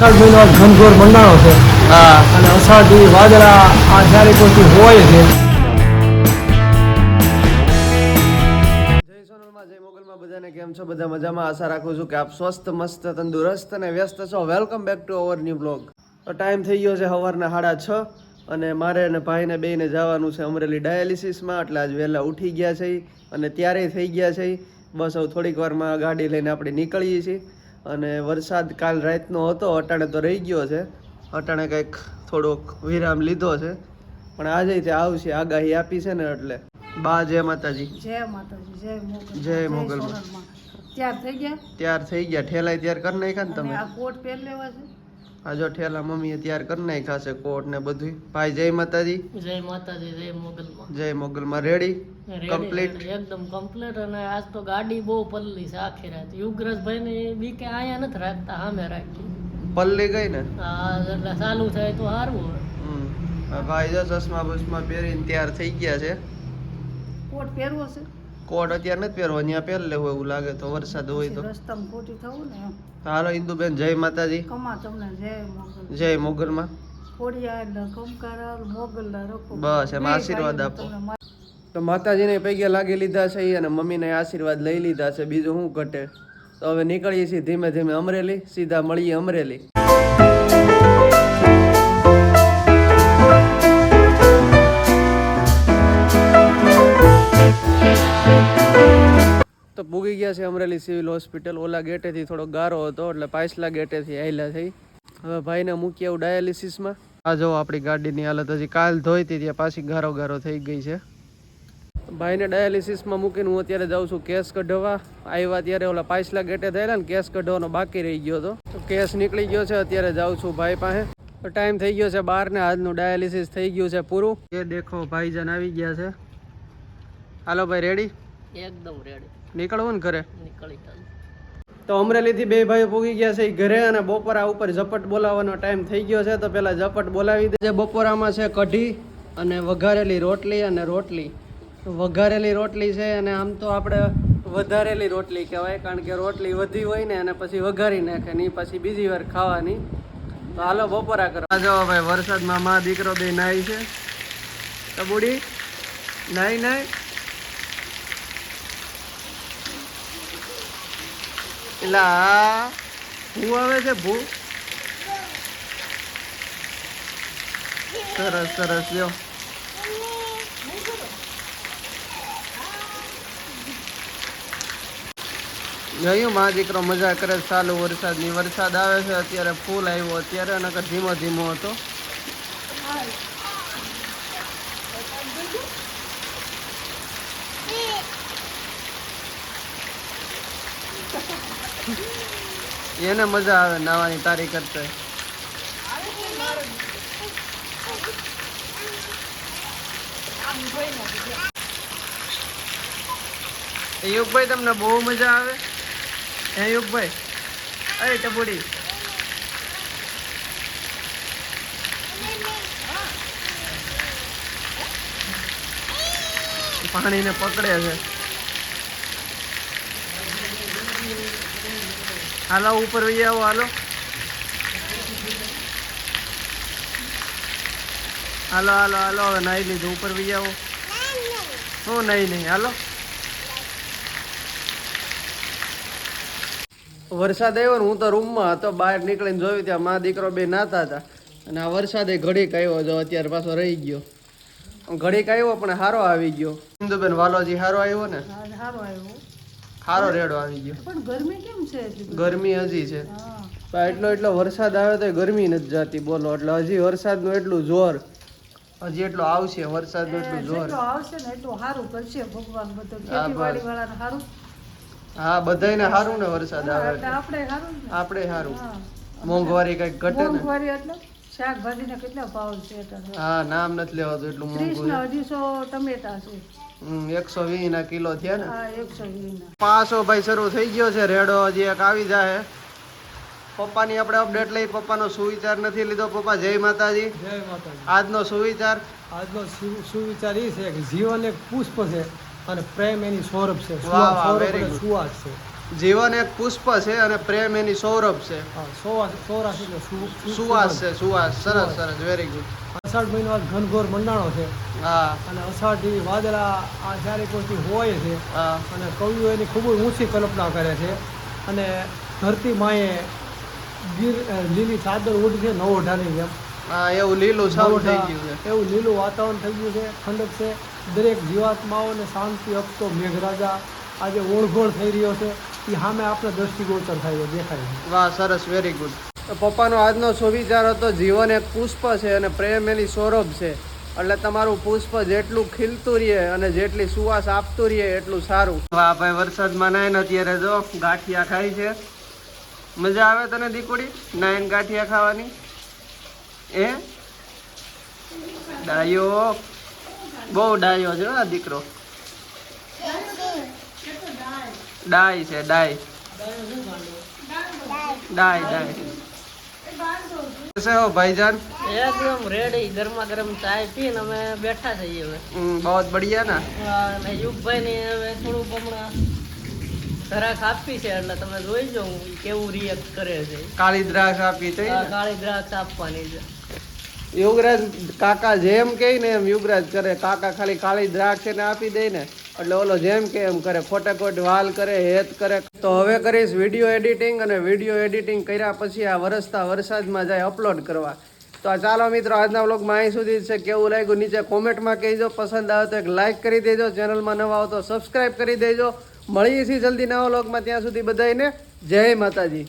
અષાઢ મહિનો ઘનઘોર મંડાણો છે. હા. અને અષાઢી વાદળા આ ચારે કોરથી હોય છે. બધાને કેમ છો? બધા મજામાં? આશા રાખું છું કે આપ સ્વસ્થ મસ્ત તંદુરસ્ત અને વ્યસ્ત છો. Welcome back to our new blog તો ટાઈમ થઈ ગયો છે સવારના સાડા છ અને મારે અને ભાઈને બેને જવાનું છે અમરેલી ડાયાલિસિસમાં. એટલે આજ વહેલા ઉઠી ગયા છે અને ત્યારે થઈ ગયા છે બસ હવે થોડીક વારમાં ગાડી લઈને આપણે નીકળીએ છીએ. અને વરસાદ કાલ રાતનો હતો અટાણે તો રહી ગયો છે. અટાણે કંઈક થોડોક વિરામ લીધો છે. પણ આજે તે આવશે આગાહી આપી છે ને એટલે. બા જય માતાજી. જય માતાજી જય મોગલ જય મોગલમાં. ત્યાર થઈ ગયા? તૈયાર થઈ ગયા ઠેલાય તૈયાર કરી નાખ્યા ને તમે? આ કોટ પહેર લેવા છે? આ જો ઠેલા મમ્મીએ તૈયાર કરી નાખ્યા છે કોટ ને બધું ભાઈ જય માતાજી. જય માતાજી જય મોગલમાં. જય મોગલમાં. રેડી કમ્પ્લીટ એકદમ કમ્પ્લીટ અને આજ તો ગાડી બહુ પલ્લી છે આખી રાત. યુગરાજભાઈ ને બી કે અહીંયા નથી રાખતા સામે રાખી. પલ્લી ગઈ ને? આ એટલે ચાલુ થાય તો સારું હોય. ભાઈ જો ચશ્મા બસમાં પહેરીને તૈયાર થઈ ગયા છે. કોટ પહેરવો છે? કોટ અત્યારે નથી પહેરવો અહીંયા પહેર લેવું એવું લાગે તો વરસાદ હોય તો. રસ્તામાં ખોટી થવું ને. હાલો ઇન્દુબેન જય માતાજી. કમા તમને જય મોગલ. જય મોગલમાં. બસ, એમ આશીર્વાદ આપો. તો માતાજીને પૈગે લાગી લીધા છે અને મમ્મીને આશીર્વાદ લઈ લીધા છે. બીજું શું ઘટે? તો હવે નીકળીએ છીએ ધીમે ધીમે અમરેલી સીધા મળીએ અમરેલી. તો પૂગી ગયા છે અમરેલી સિવિલ હોસ્પિટલ. ઓલા ગેટેથી થોડો ગારો હતો, એટલે પાછલા ગેટેથી આયલા થઈ. હવે ભાઈને મૂકી આવું ડાયાલિસિસમાં. આ જો આપણી ગાડીની હાલત હજી કાલ ધોઈ હતી, ત્યાં પાછી ગારો ગારો થઈ ગઈ છે. ભાઈને ડાયાલિસિસમાં મૂકીને હું અત્યારે જાઉં છું કેસ કઢાવવા આવ્યા ત્યારે ઓલા પાછલા ગેટે થયેલા ને કેસ કઢવાનો બાકી રહી ગયો હતો. તો કેસ નીકળી ગયો છે, અત્યારે જાઉં છું ભાઈ પાસે. ટાઈમ થઈ ગયો છે બાર ને આજનું ડાયાલિસિસ થઈ ગયું છે પૂરું. એ દેખો ભાઈજાન આવી ગયા છે. હાલો ભાઈ રેડી એકદમ રેડી નીકળવું ને ઘરે? તો અમરેલીથી બે ભાઈઓ પૂગી ગયા છે એ ઘરે અને બપોરા ઉપર ઝપટ બોલાવવાનો ટાઈમ થઈ ગયો છે તો પેલા ઝપટ બોલાવી દેજે બપોરામાં છે કઢી અને વઘારેલી રોટલી અને રોટલી. વઘારેલી રોટલી છે અને આમ તો આપણે વધારેલી રોટલી કહેવાય કારણ કે રોટલી વધી હોય ને અને પછી વઘારી નાખે નહીં પછી બીજી વાર ખાવાની. તો હાલો બપોરા કરો. આ જાઓ ભાઈ વરસાદમાં મા દીકરો બે નાય છે. તો બુડી નાઈ નાઈ. એટલે ભૂ આવે છે, ભૂ? સરસ સરસ, લ્યો. જોયું માં દીકરો મજા કરે ચાલુ વરસાદની, વરસાદ આવે છે, અત્યારે ફૂલ આવ્યો, અત્યારે નકર ધીમો ધીમો હતો. એને મજા આવે નાવાની તારી કરતા યુગભાઈ, તમને બહુ મજા આવે? હે યુગભાઈ? અરે, ટપુડી. પાણીને પકડે છે. હાલો, ઉપર વહી આવો, હાલો. હાલો હાલો હાલો, હવે નાઈ લીધું, ઉપર વહી આવો. હું નહીં નહીં, હાલો. વરસાદ આવ્યો ને હું તો રૂમમાં હતો, બહાર નીકળીને જોયું ત્યાં મા દીકરો બે નાતા હતા. અને આ વરસાદે ઘડીક આવ્યો જો અત્યારે પાછો રહી ગયો. ઘડીક આવ્યો, પણ હારો આવી ગયો. ઇન્દુબેન વાલોજી હારો આવ્યો ને? હારો આવ્યો. હારો રેડો આવી ગયો. પણ ગરમી કેમ છે ગરમી હજી છે. એટલો એટલો વરસાદ આવે તો ગરમી નથી જાતી બોલો. એટલે હજી વરસાદનું એટલું જોર. હજી એટલો આવશે વરસાદનું એટલું જોર. આવશે ને એટલું સારું કરશે ભગવાન બધું. ખેતીવાડી વાળાને સારું હા બધાયને સારું ને વરસાદ આવે. આપણે સારું આપણે સારું મોંઘવારી કંઈક ઘટે ને. મોંઘવારી એટલે શાકભાજીના કેટલા ભાવ છે હા નામ નથી લેવાતું એટલું મોંઘવારી મોંઘું ના અઢીસો ટમેટા છે. એકસો વીસ ના કિલો થયા ને? પાસો ભાઈ શરૂ થઈ ગયો છે રેડો હજી એક આવી જાય પપ્પાની આપણે અપડેટ લઈ પપ્પાનો સુવિચાર નથી લીધો. પપ્પા જય માતાજી. જય માતાજી. આજનો સુવિચાર? આજનો સુવિચાર એ છે કે જીવન એક પુષ્પ છે અને પ્રેમ એની સૌરભ છે. સુવાસ છે. જીવન એક પુષ્પ છે અને પ્રેમ એની સૌરભ છે. સુવાસ છે સુવાસ. સરસ સરસ. વેરી ગુડ અષાઢ મહિનો ઘનઘોર મંડાણો છે. હા. અને અષાઢી વાદળા આ ચારે કોરથી હોય છે. હા. અને કવિઓ એની ખૂબ જ ઊંચી કલ્પના કરે છે. અને ધરતી માએ ગીર લીલી ચાદર ઉડી છે નવો ઢાલી જેમ. હા એવું લીલું સારું થઈ ગયું છે. એવું લીલું વાતાવરણ થઈ ગયું છે. ઠંડક છે. દરેક જીવાત્માઓને શાંતિ આપતો મેઘરાજા આજે ઓળઘોળ થઈ રહ્યો છે. એ સામે આપણે દ્રષ્ટિગોચર થાય દેખાય વાહ, સરસ વેરી ગુડ પપ્પાનો આજનો સુવિચાર હતો, જીવન એક પુષ્પ છે અને પ્રેમ એની સૌરભ છે. એટલે તમારું પુષ્પ જેટલું ખીલતું રહે અને જેટલી સુવાસ આપતું રહે, એટલું સારું. વાહ, ભાઈ, વરસાદમાં નાયન અત્યારે જો, ગાંઠિયા ખાય છે. મજા આવે તને, દીકુડી? નાયન ગાંઠિયા ખાવાની? એ ડાયો. બહુ ડાયો છે આ દીકરો. ડાય છે ડાય. ડાય ડાય. કેસે હો ભાઈજાન? એકદમ રેડી ગરમા ગરમ ચાય પીને અમે બેઠા છીએ હવે. બહુત બઢિયા ના. અને યુગભાઈ ને હવે થોડું હમણાં દ્રાક્ષ આપી છે એટલે તમે જોઈ જાઓ કેવું રિએક્ટ કરે છે. કાળી દ્રાક્ષ આપી છે કાળી દ્રાક્ષ આપવાની છે. યુગરાજ કાકા જેમ કહે ને એમ યુગરાજ કરે. કાકા ખાલી કાળી દ્રાક્ષ એને આપી દે ને. એટલે ઓલો જેમ કે એમ કરે. ખોટે ખોટ વાલ કરે, હેત કરે. તો હવે કરીશ વીડિયો એડિટિંગ અને વીડિયો એડિટિંગ કર્યા પછી આ વરસતા વરસાદમાં જાય અપલોડ કરવા. તો આ ચાલો મિત્રો, આજના વ્લોગમાં અહીં સુધી છે. કેવું લાગ્યું નીચે કોમેન્ટમાં કહેજો. પસંદ આવે તો એક લાઇક કરી દેજો. ચેનલમાં નવા આવો તો સબસ્ક્રાઇબ કરી દેજો. મળીએ છીએ જલ્દી નવા વ્લોગમાં. ત્યાં સુધી બધાને જય માતાજી.